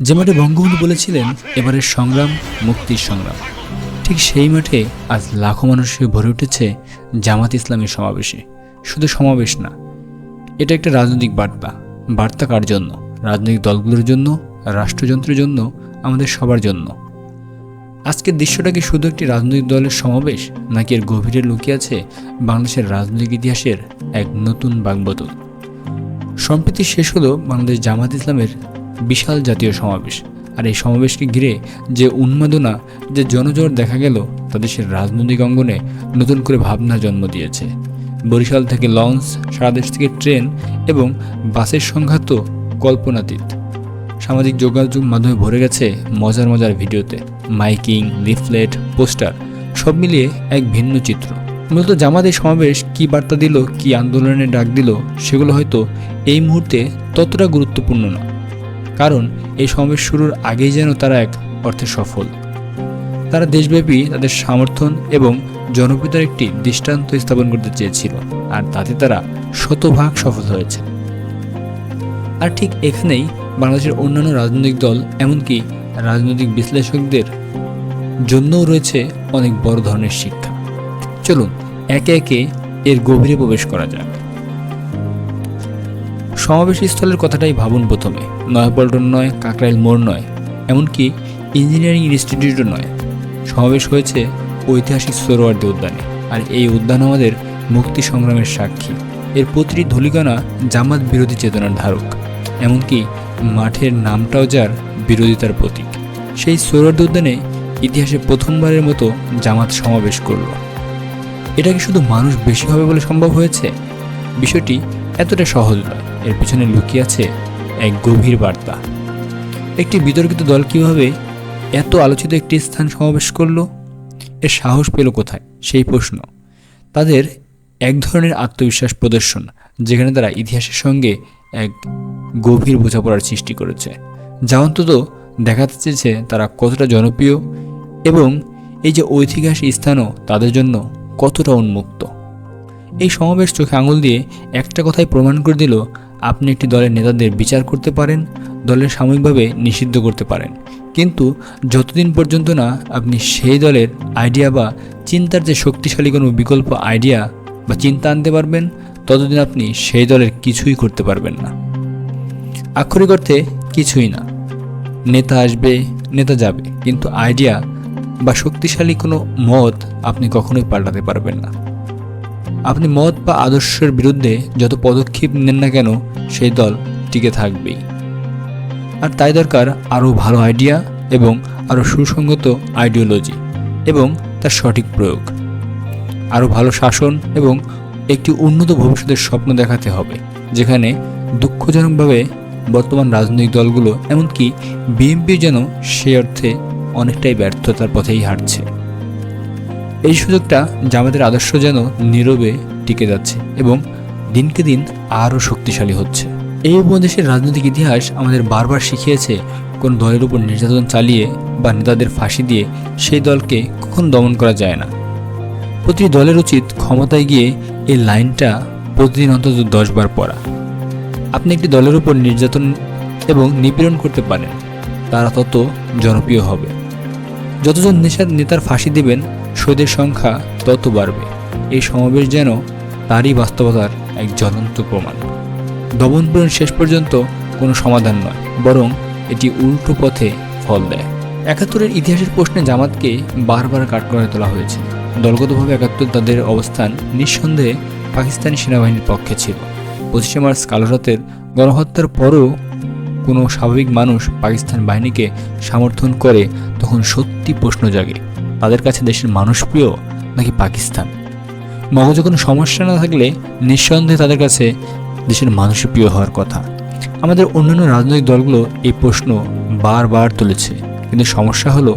যে মাঠে বঙ্গবন্ধু বলেছিলেন, এবারের সংগ্রাম মুক্তির সংগ্রাম। ঠিক সেই মাঠে আজ লাখো মানুষে ভরে উঠেছে জামাত ইসলামের সমাবেশে। শুধু সমাবেশ না, এটা একটা রাজনৈতিক বার্তা। বার্তা কার জন্য? রাজনৈতিক দলগুলোর জন্য, রাষ্ট্রযন্ত্রের জন্য, আমাদের সবার জন্য। আজকের দৃশ্যটা কি শুধু একটি রাজনৈতিক দলের সমাবেশ, নাকি এর গভীরে লুকিয়ে আছে বাংলাদেশের রাজনৈতিক ইতিহাসের এক নতুন বাগবদল? সম্প্রতি শেষ হলো বাংলাদেশ জামাত ইসলামের বিশাল জাতীয় সমাবেশ। আর এই সমাবেশকে ঘিরে যে উন্মাদনা, যে জনজোর দেখা গেল, তা দেশের রাজনৈতিক অঙ্গনে নতুন করে ভাবনা জন্ম দিয়েছে। বরিশাল থেকে লঞ্চ, সারা দেশ থেকে ট্রেন এবং বাসের সংঘাত তো কল্পনাতীত। সামাজিক যোগাযোগ মাধ্যমে ভরে গেছে মজার মজার ভিডিওতে। মাইকিং, লিফলেট, পোস্টার, সব মিলিয়ে এক ভিন্ন চিত্র। মূলত জামাতের সমাবেশ কি বার্তা দিল, কি আন্দোলনের ডাক দিল, সেগুলো হয়তো এই মুহূর্তে ততটা গুরুত্বপূর্ণ না কারণ এই সমাবেশ শুরুর আগেই যেন তারা এক অর্থে সফল। তারা দেশব্যাপী তাদের সমর্থন এবং জনপ্রিয়তার একটি দৃষ্টান্ত স্থাপন করতে চেয়েছিল, আর তাতে তারা শতভাগ সফল হয়েছে। আর ঠিক এখানেই বাংলাদেশের অন্যান্য রাজনৈতিক দল, এমনকি রাজনৈতিক বিশ্লেষকদের জন্যও রয়েছে অনেক বড় ধরনের শিক্ষা। চলুন, একে একে এর গভীরে প্রবেশ করা যাক। সমাবেশ স্থলের কথাটাই ভাবুন প্রথমে। নয়াপল্টন নয়, কাকরাইল মোড় নয়, এমনকি ইঞ্জিনিয়ারিং ইনস্টিটিউটও নয়। সমাবেশ হয়েছে ঐতিহাসিক সোরোয়ার্দী উদ্যানে, আর এই উদ্যান আমাদের মুক্তি সংগ্রামের সাক্ষী। এর প্রতিটি ধুলিকানা জামাত বিরোধী চেতনার ধারক, এমনকি মাঠের নামটাও যার বিরোধিতার প্রতীক। সেই সোরোয়ার্দী উদ্যানে ইতিহাসে প্রথমবারের মতো জামাত সমাবেশ করল। এটা কি শুধু মানুষ বেশি হবে বলে সম্ভব হয়েছে? বিষয়টি এতটা সহজ নয়। এর পিছনে লুকিয়ে আছে এক গভীর বার্তা। একটি বিতর্কিত দল কীভাবে এত আলোচিত একটি স্থান সমাবেশ করল? এর সাহস পেল কোথায়? সেই প্রশ্ন। তাদের এক ধরনের আত্মবিশ্বাস প্রদর্শন, যেখানে তারা ইতিহাসের সঙ্গে এক গভীর বোঝাপড়ার সৃষ্টি করেছে। যা অন্তত দেখাতে চেয়েছে তারা কতটা জনপ্রিয় এবং এই যে ঐতিহাসিক স্থানও তাদের জন্য কতটা উন্মুক্ত। এই সমাবেশ চোখে আঙুল দিয়ে একটা কথাই প্রমাণ করে দিল, আপনি একটি দলের নেতাদের বিচার করতে পারেন, দলের সাময়িকভাবে নিষিদ্ধ করতে পারেন। কিন্তু যতদিন পর্যন্ত না আপনি সেই দলের আইডিয়া বা চিন্তার যে শক্তিশালী কোনো বিকল্প আইডিয়া বা চিন্তা আনতে পারবেন, ততদিন আপনি সেই দলের কিছুই করতে পারবেন না। আক্ষরিক অর্থে কিছুই না। নেতা আসবে, নেতা যাবে, কিন্তু আইডিয়া বা শক্তিশালী কোনো মত আপনি কখনোই পাল্টাতে পারবেন না। আপনি মত বা আদর্শের বিরুদ্ধে যত পদক্ষেপ নেন না কেন, সেই দল টিকে থাকবেই। আর তাই দরকার আরও ভালো আইডিয়া এবং আরও সুসংগত আইডিওলজি এবং তার সঠিক প্রয়োগ। আরও ভালো শাসন এবং একটি উন্নত ভবিষ্যতের স্বপ্ন দেখাতে হবে, যেখানে দুঃখজনকভাবে বর্তমান রাজনৈতিক দলগুলো, এমনকি বিএনপি যেন সে অর্থে অনেকটাই ব্যর্থতার পথেই হাঁটছে। এই সুযোগটা জামাতের আদর্শ যেন নীরবে টিকে যাচ্ছে এবং দিনকে দিন আরও শক্তিশালী হচ্ছে। এই উপদেশের রাজনৈতিক ইতিহাস আমাদের বারবার শিখিয়েছে কোন দলের উপর নির্যাতন চালিয়ে বা নেতাদের ফাঁসি দিয়ে সেই দলকে কখনো দমন করা যায় না। প্রতিটি দলের উচিত ক্ষমতায় গিয়ে এই লাইনটা প্রতিদিন অন্তত দশবার পড়া। আপনি একটি দলের উপর নির্যাতন এবং নিপীড়ন করতে পারেন, তারা তত জনপ্রিয় হবে। যতজন নেশার নেতার ফাঁসি দেবেন শহীদের সংখ্যা তত বাড়বে। এই সমাবেশ যেন তারই বাস্তবতার এক জ্বলন্ত প্রমাণ। দমনপূরণ শেষ পর্যন্ত কোনো সমাধান নয়, বরং এটি উল্টো পথে ফল দেয়। একাত্তরের ইতিহাসের প্রশ্নে জামাতকে বারবার কাঠগড়ায় তোলা হয়েছে। দলগতভাবে একাত্তর তাদের অবস্থান নিঃসন্দেহে পাকিস্তানি সেনাবাহিনীর পক্ষে ছিল। পঁচিশে মার্চ কালো রাতের গণহত্যার পরও কোনো স্বাভাবিক মানুষ পাকিস্তান বাহিনীকে সমর্থন করে তখন সত্যি প্রশ্ন জাগে। তাদের কাছে দেশের মানুষ প্রিয় নাকি পাকিস্তান? মগজে কোনো সমস্যা না থাকলে নিঃসন্দেহে তাদের কাছে দেশের মানুষ প্রিয় হওয়ার কথা। আমাদের অন্যান্য রাজনৈতিক দলগুলো এই প্রশ্ন বারবার তুলেছে। কিন্তু সমস্যা হলো,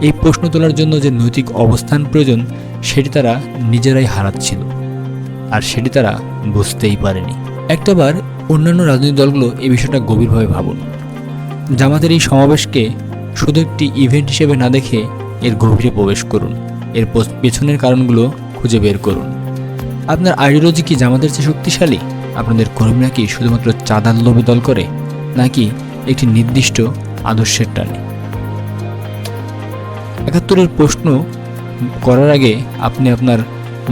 এই প্রশ্ন তোলার জন্য যে নৈতিক অবস্থান প্রয়োজন, সেটি তারা নিজেরাই হারাচ্ছিল। আর সেটি তারা বুঝতেই পারেনি। একটাবার অন্যান্য রাজনৈতিক দলগুলো এই বিষয়টা গভীরভাবে ভাবুন। জামাতের এই সমাবেশকে শুধু একটি ইভেন্ট হিসেবে না দেখে এর গভীরে প্রবেশ করুন। এর পেছনের কারণগুলো খুঁজে বের করুন। আপনার আইডিওলজি কি জামাতের চেয়ে শক্তিশালী? আপনাদের কর্মীরা কি শুধুমাত্র চাঁদার লোভে দল করে, নাকি একটি নির্দিষ্ট আদর্শের টানে? একাত্তরের প্রশ্ন করার আগে আপনি আপনার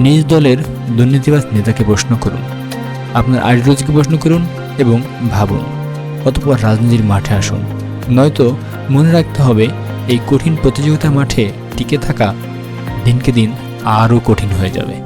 নিজ দলের দুর্নীতিবাজ নেতাকে প্রশ্ন করুন। আপনার আইডিওলজিকে প্রশ্ন করুন এবং ভাবুন। অতপর রাজনীতির মাঠে আসুন। নয়তো মনে রাখতে হবে এই কঠিন প্রতিযোগিতা মাঠে টিকে থাকা দিনকে দিন আরও কঠিন হয়ে যাবে।